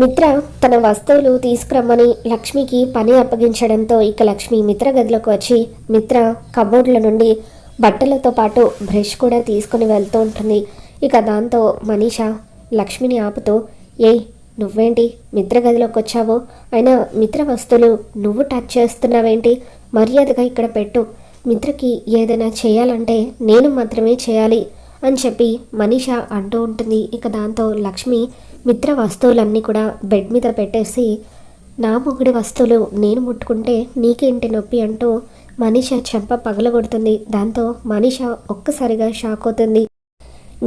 మిత్ర తన వస్తువులు తీసుకురమ్మని లక్ష్మికి పని అప్పగించడంతో ఇక లక్ష్మి మిత్ర గదిలోకి వచ్చి మిత్ర కబోర్డ్ల నుండి బట్టలతో పాటు బ్రష్ కూడా తీసుకుని వెళ్తూ ఉంటుంది. ఇక దాంతో మనీష లక్ష్మిని ఆపుతూ ఏయ్ నువ్వేంటి? మిత్ర గదిలోకి వచ్చావు? అయినా మిత్ర వస్తువులు నువ్వు టచ్ చేస్తున్నావేంటి? మర్యాదగా ఇక్కడ పెట్టు. మిత్రకి ఏదైనా చేయాలంటే నేను మాత్రమే చేయాలి అని చెప్పి మనీష అంటూ ఉంటుంది. ఇక దాంతో లక్ష్మి మిత్ర వస్తువులన్నీ కూడా బెడ్ మీద పెట్టేసి నా మొగుడి వస్తువులు నేను ముట్టుకుంటే నీకేంటి నొప్పి? అంటూ మనీష చెంప పగలగొడుతుంది. దాంతో మనీష ఒక్కసారిగా షాక్ అవుతుంది.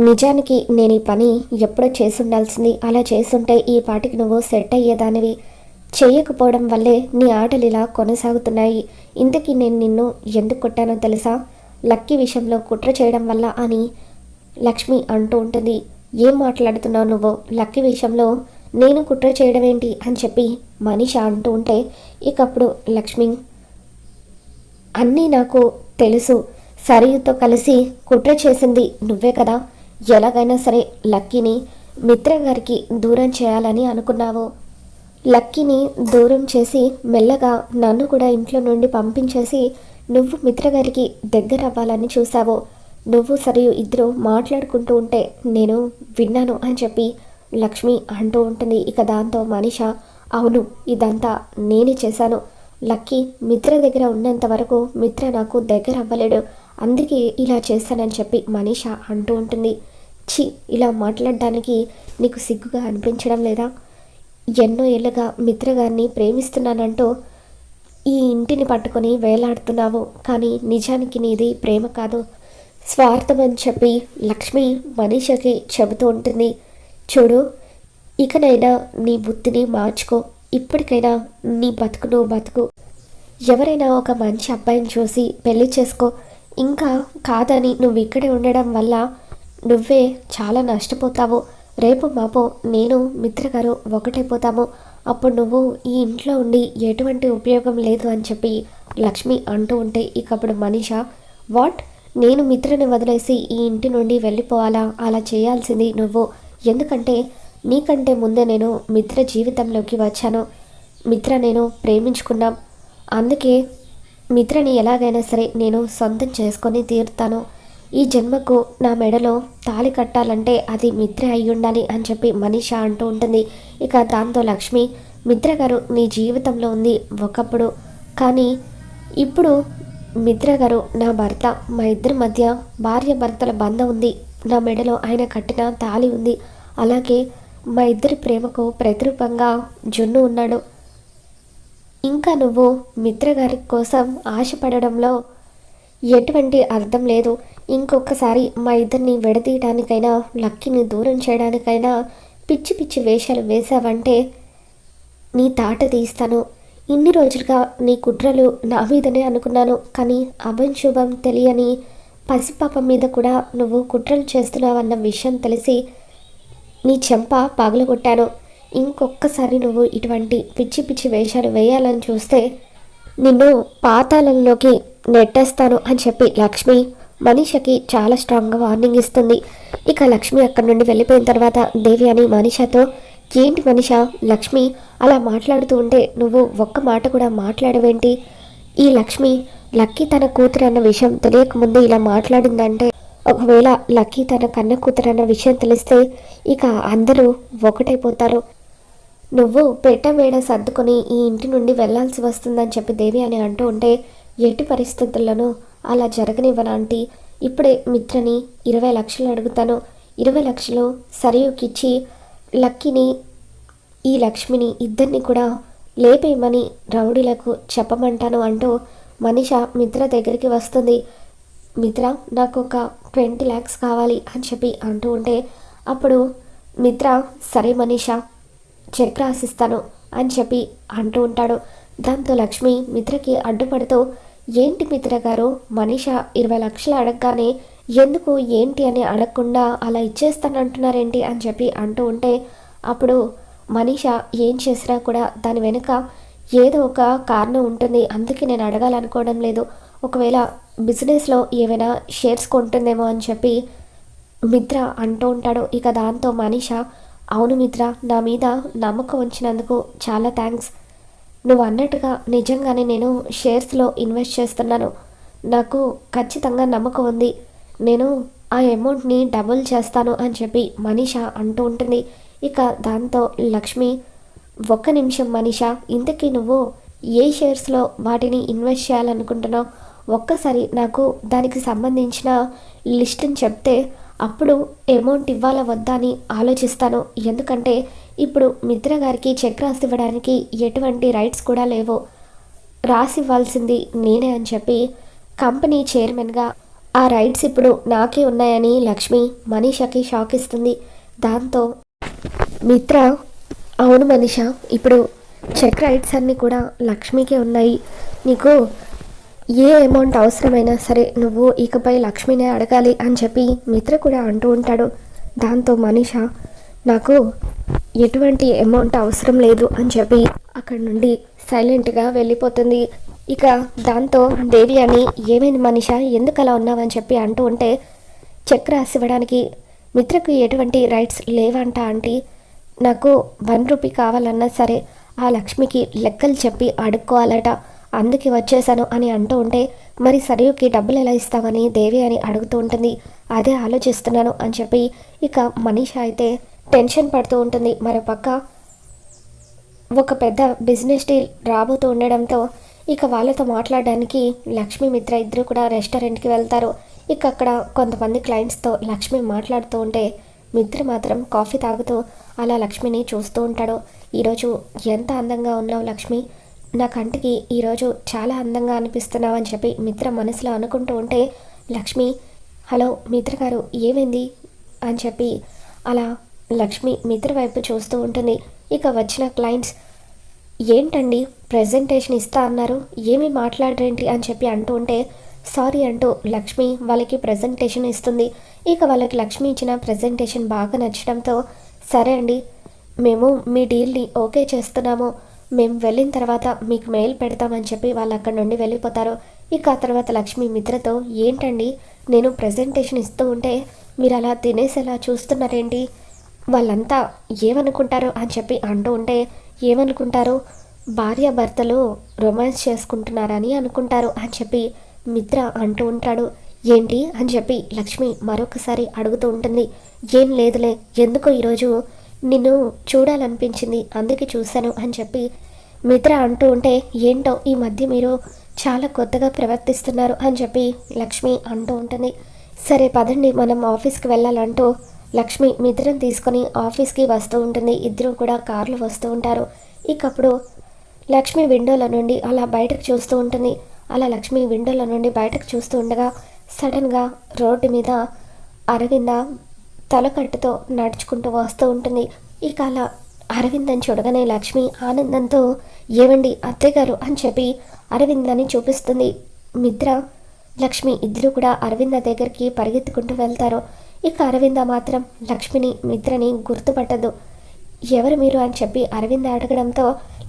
నిజానికి నేను ఈ పని ఎప్పుడో చేసుండాల్సింది. అలా చేస్తుంటే ఈ పాటికి నువ్వు సెట్ అయ్యేదానివి. చేయకపోవడం వల్లే నీ ఆటలు ఇలా కొనసాగుతున్నాయి. ఇంతకీ నేను నిన్ను ఎందుకు కొట్టానో తెలుసా? లక్కీ విషయంలో కుట్ర చేయడం వల్ల అని లక్ష్మి అంటూ ఉంటుంది. ఏం మాట్లాడుతున్నావు నువ్వు? లక్కీ విషయంలో నేను కుట్ర చేయడం ఏంటి అని చెప్పి మనీష అంటూ ఉంటే ఇకప్పుడు లక్ష్మి అన్నీ నాకు తెలుసు. సరియుతో కలిసి కుట్ర చేసింది నువ్వే కదా. ఎలాగైనా సరే లక్కీని మిత్ర గారికి దూరం చేయాలని అనుకున్నావు. లక్కీని దూరం చేసి మెల్లగా నన్ను కూడా ఇంట్లో నుండి పంపించేసి నువ్వు మిత్ర గారికి దగ్గర అవ్వాలని చూసావు నువ్వు సరియు ఇద్దరు మాట్లాడుకుంటూ ఉంటే నేను విన్నాను అని చెప్పి లక్ష్మి అంటూ ఉంటుంది. ఇక దాంతో మనిష అవును ఇదంతా నేనే చేశాను. లక్కీ మిత్ర దగ్గర ఉన్నంత వరకు మిత్ర నాకు దగ్గర అవ్వలేడు. అందుకే ఇలా చేశానని చెప్పి మనీష అంటూ ఉంటుంది. ఛీ ఇలా మాట్లాడడానికి నీకు సిగ్గుగా అనిపించడం లేదా? ఎన్నో ఏళ్ళుగా మిత్ర గారిని ప్రేమిస్తున్నానంటూ ఈ ఇంటిని పట్టుకొని వేలాడుతున్నావు. కానీ నిజానికి నీది ప్రేమ కాదు. స్వార్థం అని చెప్పి లక్ష్మి మనీషకి చెబుతూ ఉంటుంది. చూడు ఇకనైనా నీ బుద్ధిని మార్చుకో. ఇప్పటికైనా నీ బతుకు నువ్వు బతుకు. ఎవరైనా ఒక మంచి అబ్బాయిని చూసి పెళ్ళి చేసుకో. ఇంకా కాదని నువ్వు ఇక్కడే ఉండడం వల్ల నువ్వే చాలా నష్టపోతావు. రేపు మాపో నేను మిత్ర గారు ఒకటైపోతాము. అప్పుడు నువ్వు ఈ ఇంట్లో ఉండి ఎటువంటి ఉపయోగం లేదు అని చెప్పి లక్ష్మి అంటూ ఉంటే ఇకప్పుడు మనిష వాట్? నేను మిత్రని వదిలేసి ఈ ఇంటి నుండి వెళ్ళిపోవాలా? అలా చేయాల్సింది నువ్వు. ఎందుకంటే నీకంటే ముందే నేను మిత్ర జీవితంలోకి వచ్చాను. మిత్ర నేను ప్రేమించుకున్నాం. అందుకే మిత్రని ఎలాగైనా సరే నేను సొంతం చేసుకొని తీరుతాను. ఈ జన్మకు నా మెడలో తాళి కట్టాలంటే అది మిత్ర అయి ఉండాలి అని చెప్పి మనీష అంటూ ఉంటుంది. ఇక దాంతో లక్ష్మి మిత్ర గారు నీ జీవితంలో ఉంది ఒకప్పుడు. కానీ ఇప్పుడు మిత్ర గారు నా భర్త మా ఇద్దరి మధ్య భార్య భర్తల బంధం ఉంది. నా మెడలో ఆయన కట్టిన తాళి ఉంది. అలాగే మా ఇద్దరి ప్రేమకు ప్రతిరూపంగా జున్ను ఉన్నాడు. ఇంకా నువ్వు మిత్రగారి కోసం ఆశపడడంలో ఎటువంటి అర్థం లేదు. ఇంకొకసారి మా ఇద్దరిని విడదీయడానికైనా లక్కీని దూరం చేయడానికైనా పిచ్చి పిచ్చి వేషాలు వేశావంటే నీ తాట తీస్తాను. ఇన్ని రోజులుగా నీ కుట్రలు నా మీదనే అనుకున్నాను కానీ అభం శుభం తెలియని పసిపాపం మీద కూడా నువ్వు కుట్రలు చేస్తున్నావన్న విషయం తెలిసి నీ చెంప పగలగొట్టాను. ఇంకొక్కసారి నువ్వు ఇటువంటి పిచ్చి పిచ్చి వేషాలు వేయాలని చూస్తే నిన్ను పాతాళంలోకి నెట్టేస్తాను అని చెప్పి లక్ష్మి మనీషకి చాలా స్ట్రాంగ్గా వార్నింగ్ ఇస్తుంది. ఇక లక్ష్మి అక్కడి నుండి వెళ్ళిపోయిన తర్వాత దేవి అని మనీషతో ఏంటి మనిష లక్ష్మి? అలా మాట్లాడుతూ ఉంటే నువ్వు ఒక్క మాట కూడా మాట్లాడవేంటి? ఈ లక్ష్మి లక్కీ తన కూతురు అన్న విషయం తెలియకముందే ఇలా మాట్లాడిందంటే ఒకవేళ లక్కీ తన కన్న కూతురు అన్న విషయం తెలిస్తే ఇక అందరూ ఒకటైపోతారు. నువ్వు పెట్ట వేడ సర్దుకొని ఈ ఇంటి నుండి వెళ్ళాల్సి వస్తుందని చెప్పి దేవి అని అంటూ ఉంటే ఎట్టి పరిస్థితుల్లోనూ అలా జరగనివ్వనాంటి ఇప్పుడే మిత్రని ఇరవై లక్షలు అడుగుతాను. ఇరవై లక్షలు సరియుకిచ్చి లక్కీని ఈ లక్ష్మిని ఇద్దరిని కూడా లేపేయమని రౌడీలకు చెప్పమంటాను అంటూ మనిష మిత్ర దగ్గరికి వస్తుంది. మిత్ర నాకు ఒక ట్వంటీ ల్యాక్స్ కావాలి అని చెప్పి అంటూ ఉంటే అప్పుడు మిత్ర సరే మనిష చెక్ రాసిస్తాను అని చెప్పి అంటూ ఉంటాడు. దాంతో లక్ష్మి మిత్రకి అడ్డుపడుతూ ఏంటి మిత్ర గారు మనీష ఇరవై లక్షలు అడగగానే ఎందుకు ఏంటి అని అడగకుండా అలా ఇచ్చేస్తానంటున్నారేంటి అని చెప్పి అంటూ ఉంటే అప్పుడు మనీష ఏం చేసినా కూడా దాని వెనుక ఏదో ఒక కారణం ఉంటుంది. అందుకే నేను అడగాలనుకోవడం లేదు. ఒకవేళ బిజినెస్లో ఏవైనా షేర్స్ కొంటుందేమో అని చెప్పి మిత్ర అంటూ ఉంటాడు. ఇక దాంతో మనీష అవును మిత్ర నా మీద నమ్మకం ఉంచినందుకు చాలా థ్యాంక్స్. నువ్వు అన్నట్టుగా నిజంగానే నేను షేర్స్లో ఇన్వెస్ట్ చేస్తున్నాను. నాకు ఖచ్చితంగా నమ్మకం ఉంది. నేను ఆ అమౌంట్ని డబుల్ చేస్తాను అని చెప్పి మనీష అంటూ ఉంటుంది. ఇక దాంతో లక్ష్మి ఒక్క నిమిషం మనీష ఇంతకీ నువ్వు ఏ షేర్స్లో వాటిని ఇన్వెస్ట్ చేయాలనుకుంటున్నావు? ఒక్కసారి నాకు దానికి సంబంధించిన లిస్టుని చెప్తే అప్పుడు అమౌంట్ ఇవ్వాలా వద్దా అని ఆలోచిస్తాను. ఎందుకంటే ఇప్పుడు మిత్ర గారికి చెక్ రాసి ఇవ్వడానికి ఎటువంటి రైట్స్ కూడా లేవు. రాసి ఇవ్వాల్సింది నేనే అని చెప్పి కంపెనీ చైర్మన్గా ఆ రైట్స్ ఇప్పుడు నాకే ఉన్నాయని లక్ష్మి మనీషకి షాక్ ఇస్తుంది. దాంతో మిత్ర అవును మనీష ఇప్పుడు చెక్ రైట్స్ అన్నీ కూడా లక్ష్మికే ఉన్నాయి. నీకు ఏ అమౌంట్ అవసరమైనా సరే నువ్వు ఇకపై లక్ష్మినే అడగాలి అని చెప్పి మిత్ర కూడా అంటూ ఉంటాడు. దాంతో మనీష నాకు ఎటువంటి అమౌంట్ అవసరం లేదు అని చెప్పి అక్కడ నుండి సైలెంట్గా వెళ్ళిపోతుంది. ఇక దాంతో దేవి అని ఏమైంది మనిష? ఎందుకు అలా ఉన్నావని చెప్పి అంటూ ఉంటే చెక్ ఇవ్వడానికి మిత్రకు ఎటువంటి రైట్స్ లేవంట ఆంటీ. నాకు వన్ రూపీ కావాలన్నా సరే ఆ లక్ష్మికి లెక్కలు చెప్పి అడుక్కోవాలట. అందుకే వచ్చేసాను అని అంటూ ఉంటే మరి సరియుకి డబ్బులు ఎలా ఇస్తామని దేవి అని అడుగుతూ ఉంటుంది. అదే ఆలోచిస్తున్నాను అని చెప్పి ఇక మనీష అయితే టెన్షన్ పడుతూ ఉంటుంది. మరోపక్క ఒక పెద్ద బిజినెస్ డీల్ రాబోతూ ఉండడంతో ఇక వాళ్ళతో మాట్లాడడానికి లక్ష్మి మిత్ర ఇద్దరు కూడా రెస్టారెంట్కి వెళ్తారు. ఇక అక్కడ కొంతమంది క్లయింట్స్తో లక్ష్మి మాట్లాడుతూ ఉంటే మిత్ర మాత్రం కాఫీ తాగుతూ అలా లక్ష్మిని చూస్తూ ఉంటాడు. ఈరోజు ఎంత అందంగా ఉన్నావు లక్ష్మి? నా కంటికి ఈరోజు చాలా అందంగా అనిపిస్తున్నావు అని చెప్పి మిత్ర మనసులో అనుకుంటూ ఉంటే లక్ష్మి హలో మిత్ర గారు ఏమైంది? అని చెప్పి అలా లక్ష్మి మిత్ర వైపు చూస్తూ ఉంటుంది. ఇక వచ్చిన క్లయింట్స్ ఏంటండి? ప్రజెంటేషన్ ఇస్తా అన్నారు. ఏమి మాట్లాడరేంటి? అని చెప్పి అంటూ ఉంటే సారీ అంటూ లక్ష్మి వాళ్ళకి ప్రజెంటేషన్ ఇస్తుంది. ఇక వాళ్ళకి లక్ష్మి ఇచ్చిన ప్రజెంటేషన్ బాగా నచ్చడంతో సరే అండి మేము మీ డీల్ని ఓకే చేస్తున్నాము. మేము వెళ్ళిన తర్వాత మీకు మెయిల్ పెడతామని చెప్పి వాళ్ళు అక్కడ నుండి వెళ్ళిపోతారు. ఇక ఆ తర్వాత లక్ష్మి మిత్రతో ఏంటండి? నేను ప్రజెంటేషన్ ఇస్తూ ఉంటే మీరు అలా తినేసేలా చూస్తున్నారేంటి? వాళ్ళంతా ఏమనుకుంటారు? అని చెప్పి అంటూ ఉంటే ఏమనుకుంటారు? భార్య భర్తలు రొమాన్స్ చేసుకుంటున్నారని అనుకుంటారు అని చెప్పి మిత్ర అంటూ ఉంటాడు. ఏంటి అని చెప్పి లక్ష్మి మరొకసారి అడుగుతూ ఉంటుంది. ఏం లేదులే ఎందుకో ఈరోజు నిన్ను చూడాలనిపించింది అందుకే చూశాను అని చెప్పి మిత్ర అంటూ ఉంటే ఏంటో ఈ మధ్య మీరు చాలా కొత్తగా ప్రవర్తిస్తున్నారు అని చెప్పి లక్ష్మి అంటూ ఉంటుంది. సరే పదండి మనం ఆఫీస్కి వెళ్ళాలంటూ లక్ష్మి మిత్రం తీసుకొని ఆఫీస్కి వస్తూ ఉంటుంది. ఇద్దరు కూడా కార్లు వస్తూ ఉంటారు. ఇకప్పుడు లక్ష్మి విండోలో నుండి అలా బయటకు చూస్తూ ఉంటుంది. అలా లక్ష్మి విండోల నుండి బయటకు చూస్తూ ఉండగా సడన్గా రోడ్డు మీద అరవింద తలకట్టుతో నడుచుకుంటూ వస్తూ ఉంటుంది. ఇక అలా అరవిందని చూడగానే లక్ష్మి ఆనందంతో ఏవండి అత్తయ్యగారు? అని చెప్పి అరవిందని చూపిస్తుంది. మిత్ర లక్ష్మి ఇద్దరు కూడా అరవింద దగ్గరికి పరిగెత్తుకుంటూ వెళ్తారు. ఇక అరవింద మాత్రం లక్ష్మిని మిత్రని గుర్తుపట్టదు. ఎవరు మీరు అని చెప్పి అరవింద అడగడంతో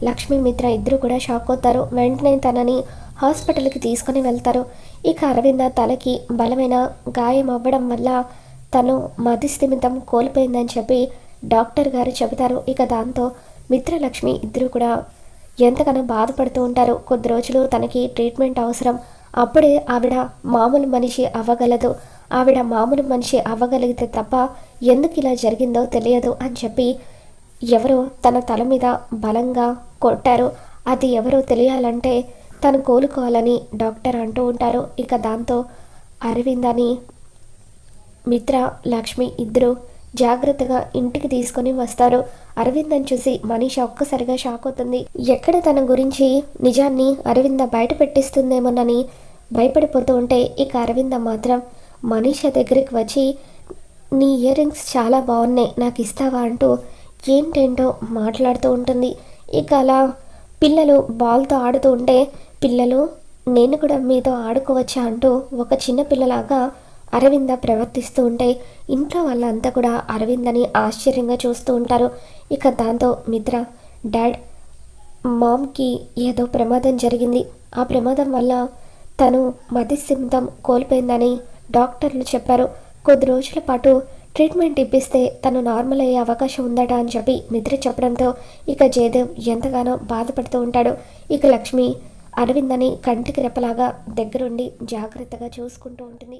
లక్ష్మి మిత్ర ఇద్దరు కూడా షాక్ అవుతారు. వెంటనే తనని హాస్పిటల్కి తీసుకొని వెళ్తారు. ఇక అరవింద తలకి బలమైన గాయం అవ్వడం వల్ల తను మతిస్థిమితం కోల్పోయిందని చెప్పి డాక్టర్ గారు చెబుతారు. ఇక దాంతో మిత్రలక్ష్మి ఇద్దరు కూడా ఎంతగానో బాధపడుతూ ఉంటారు. కొద్ది రోజులు తనకి ట్రీట్మెంట్ అవసరం. అప్పుడే ఆవిడ మామూలు మనిషి అవ్వగలదు. ఆవిడ మామూలు మనిషి అవ్వగలిగితే తప్ప ఎందుకు ఇలా జరిగిందో తెలియదు అని చెప్పి ఎవరో తన తల మీద బలంగా కొట్టారు. అది ఎవరో తెలియాలంటే తను కోలుకోవాలని డాక్టర్ అంటూ ఉంటారు. ఇక దాంతో అరవింద్ అని మిత్ర లక్ష్మి ఇద్దరు జాగ్రత్తగా ఇంటికి తీసుకొని వస్తారు. అరవిందని చూసి మనీష ఒక్కసారిగా షాక్ అవుతుంది. ఎక్కడ తన గురించి నిజాన్ని అరవింద బయట పెట్టిస్తుందేమోనని భయపడిపోతూ ఉంటే ఇక అరవింద మాత్రం మనీష దగ్గరికి వచ్చి నీ ఇయర్ రింగ్స్ చాలా బాగున్నాయి నాకు ఇస్తావా? అంటూ ఏంటేంటో మాట్లాడుతూ ఉంటుంది. ఇక అలా పిల్లలు బాల్తో ఆడుతూ ఉంటే పిల్లలు నేను కూడా మీతో ఆడుకోవచ్చా? అంటూ ఒక చిన్న పిల్లలాగా అరవింద ప్రవర్తిస్తూ ఉంటే ఇంట్లో వాళ్ళంతా కూడా అరవిందని ఆశ్చర్యంగా చూస్తూ ఉంటారు. ఇక దాంతో మిత్ర డాడ్ మామ్కి ఏదో ప్రమాదం జరిగింది. ఆ ప్రమాదం వల్ల తను మతిస్థిమితం కోల్పోయిందని డాక్టర్లు చెప్పారు. కొద్ది రోజుల పాటు ట్రీట్మెంట్ ఇప్పిస్తే తను నార్మల్ అయ్యే అవకాశం ఉందట అని చెప్పి మిత్ర చెప్పడంతో ఇక జయదేవ్ ఎంతగానో బాధపడుతూ ఉంటాడు. ఇక లక్ష్మి అరవిందని కంటికి రెప్పలాగా దగ్గరుండి జాగ్రత్తగా చూసుకుంటూ ఉంటుంది.